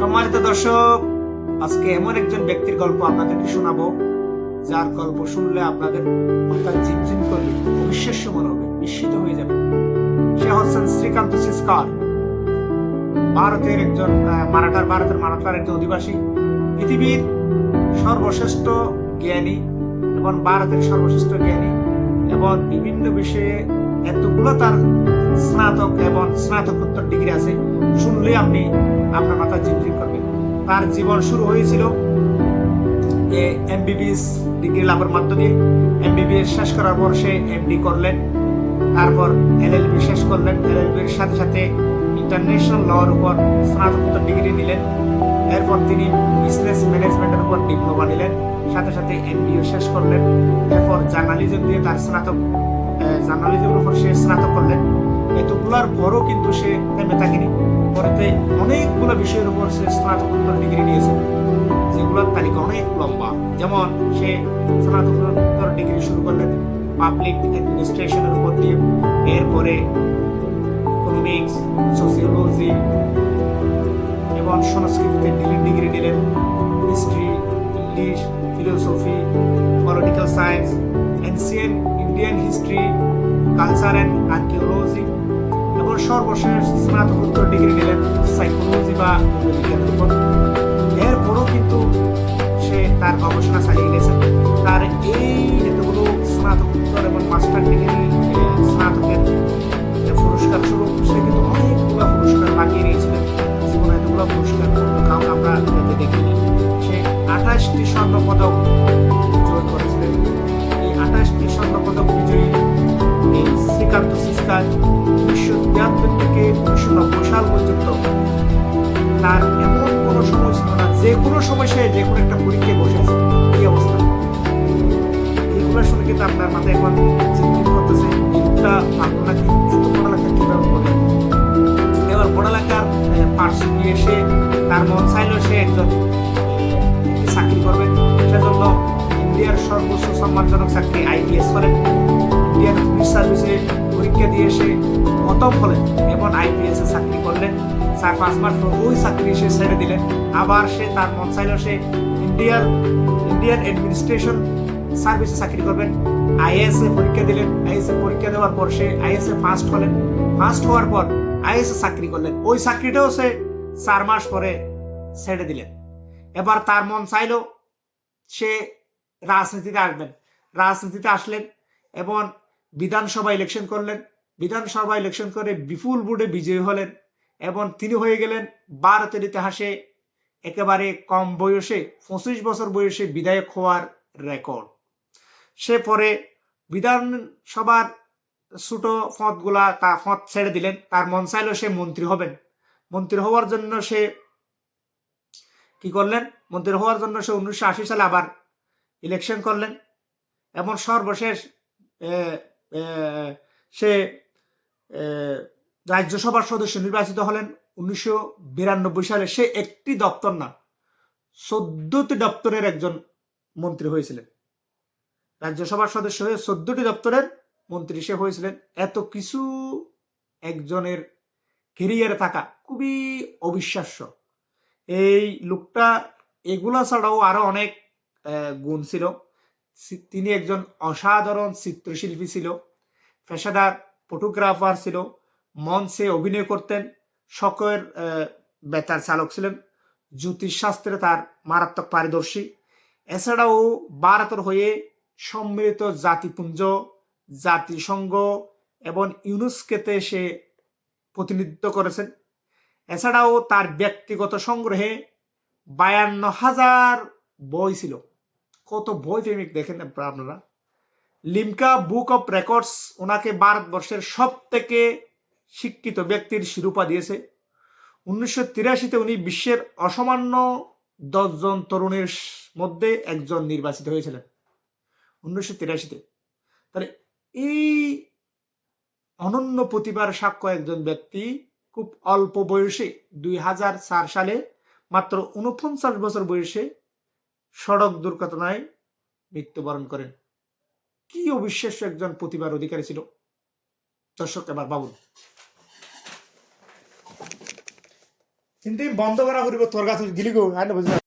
সম্মানিত দর্শক, আজকে এমন একজন ব্যক্তির গল্প আপনাদেরকে শোনাবো, যার গল্প শুনলে আপনাদের মাথা ঝিমঝিম করবে, অবিশ্বাস্য মনে হবে, বিস্মিত হয়ে যাবে। সে হচ্ছেন শ্রীকান্ত সিস্কার, ভারতের একজন মারাঠার, ভারতের মারাঠার একজন অধিবাসী, পৃথিবীর সর্বশ্রেষ্ঠ জ্ঞানী এবং ভারতের সর্বশ্রেষ্ঠ জ্ঞানী এবং বিভিন্ন বিষয়ে এতগুলো তার স্নাতক এবং স্নাতকোত্তর ডিগ্রি আছে। শুনলে আপনি আপনার মাথা ঝিমঝিম করবে। তার জীবন শুরু হয়েছিল এমবিবিএস ডিগ্রি লাভের মাধ্যমে। এমবিবিএস শেষ করার পর সে এমডি করলেন। তারপর এলএলবি শেষ করলেন। এলএলবির সাথে সাথে ইন্টারন্যাশনাল লর উপর স্নাতকোত্তর ডিগ্রি নিলেন। এরপর তিনি বিজনেস ম্যানেজমেন্টের উপর ডিপ্লোমা নিলেন। সাথে সাথে এমবিও শেষ করলেন। এরপর জার্নালিজম দিয়ে তার স্নাতক জার্নালিজমের উপর সে স্নাতক করলেন। এতগুলোর পরও কিন্তু সে থেমে থাকেনি। পরেতে অনেকগুলো বিষয়ের উপর সে স্নাতকোত্তর ডিগ্রি নিয়েছে, যেগুলোর তালিকা অনেক লম্বা। যেমন সে স্নাতকোত্তর ডিগ্রি শুরু করলেন পাবলিক অ্যাডমিনিস্ট্রেশনের উপর দিয়ে, এরপরে ইকোনমিক্স সোসিওলজি এবং সংস্কৃতিতে ডিগ্রি ডিগ্রি নিলেন। History English philosophy political science ancient Indian history culture and archaeology এবং সর্বশেষ স্নাতকোত্তর ডিগ্রি নিলেন সাইকোলজি বা মনোবিজ্ঞানের উপর। এরপরও কিন্তু সে তার গবেষণা চালিয়ে গেছেন তার এই এতগুলো স্নাতকোত্তর এবং মাস্টার ডিগ্রি স্নাতকের পুরস্কার স্বরূপ, সে কিন্তু অনেকগুলো পুরস্কার বাকিয়ে নিয়েছিলেন জীবনে এতগুলো পুরস্কার কাউকে আমরা দেখিনি। সে আঠাশটি স্বর্ণ যে কোনো সময় সে যে কোনো একটা পরীক্ষায় বসেছে এই অবস্থা। এইগুলো শুনে কিন্তু আপনার মাথায় এখন চিন্তিত করতেছে এটা পারব নাকি এত পড়ালেখা কীভাবে করে। এবার পড়ালেখার পাশ দিয়ে সে, তার মন চাইলেও সে একজন চাকরি করবে। সেজন্য ইন্ডিয়ার সর্বোচ্চ সম্মানজনক চাকরি আইপিএস করেন ইন্ডিয়ান পুলিশ সার্ভিসে পরীক্ষা দিয়ে সে প্রথম হলেন এবং আইপিএস চাকরি করলেন। পাঁচ মাস পর ওই চাকরি সে ছেড়ে দিলেন আবার সে তার মন চাইলেও সে ইন্ডিয়ার ইন্ডিয়ান অ্যাডমিনিস্ট্রেশন সার্ভিসে চাকরি করবেন আইএস এ পরীক্ষা দিলেন। আইএস এ পরীক্ষা দেওয়ার পর সে আইএস এ ফার্স্ট হলেন। ফার্স্ট হওয়ার পর আইএস এ চাকরি করলেন। ওই চাকরিটাও সে চার মাস পরে ছেড়ে দিলেন। এবার তার মন চাইলো সে রাজনীতিতে আসবেন। রাজনীতিতে আসলেন এবং বিধানসভা ইলেকশন করলেন। বিধানসভা ইলেকশন করে বিপুল ভোটে বিজয়ী হলেন। এবং তিনি হয়ে গেলেন ভারতের ইতিহাসে একেবারে কম বয়সে, পঁচিশ বছর বয়সে বিধায়ক হওয়ার রেকর্ড। সে পরে বিধানসভার ছোট পদগুলা তা পদ ছেড়ে দিলেন। তার মন চাইলেও সে মন্ত্রী হবেন। মন্ত্রী হওয়ার জন্য সে কি করলেন? মন্ত্রী হওয়ার জন্য সে উনিশশো আশি সালে আবার ইলেকশন করলেন। এবং সর্বশেষ সে রাজ্যসভার সদস্য নির্বাচিত হলেন উনিশশো বিরানব্বই সালে। সে একটি দপ্তর না, চোদ্দটি দপ্তরের একজন মন্ত্রী হয়েছিলেন। রাজ্যসভার সদস্য হয়ে চোদ্দটি দপ্তরের মন্ত্রী সে হয়েছিলেন। এত কিছু একজনের কেরিয়ারে থাকা খুবই অবিশ্বাস্য। এই লোকটা এগুলা ছাড়াও আরও অনেক গুণ ছিল। তিনি একজন অসাধারণ চিত্রশিল্পী ছিল, পেশাদার ফটোগ্রাফার ছিল মঞ্চে অভিনয় করতেন। আহ, বেতার চালক ছিলেন। জ্যোতিষশাস্ত্রে তার মারাত্মক পারদর্শী। এছাড়াও ভারতের হয়ে সম্মিলিত জাতিপুঞ্জ জাতিসংঘ এবং ইউনেস্কোতে সে প্রতিনিধিত্ব করেছেন। এছাড়াও তার ব্যক্তিগত সংগ্রহে বায়ান্ন হাজার বই ছিল। কত বই প্রেমিক দেখেন আপনারা। লিমকা বুক অফ রেকর্ডস ওনাকে ভারতবর্ষের সব থেকে শিক্ষিত ব্যক্তির শিরোপা দিয়েছে। উনিশশো তিরাশিতে উনি বিশ্বের অসামান্য দশজন তরুণের মধ্যে একজন নির্বাচিত হয়েছিলেন। উনিশশো তিরাশিতে। তাহলে এই অনন্য প্রতিভার সাক্ষ্য একজন ব্যক্তি খুব অল্প বয়সে, দুই হাজার চার সালে মাত্র উনপঞ্চাশ বছর বয়সে সড়ক দুর্ঘটনায় মৃত্যুবরণ করেন। কি অবিশ্বাস্য একজন প্রতিভার অধিকারী ছিল। দর্শক, এবার বাবুল কিন্তু বন্ধ করা করিব তোর কাছে গিলি গো আইন বুঝা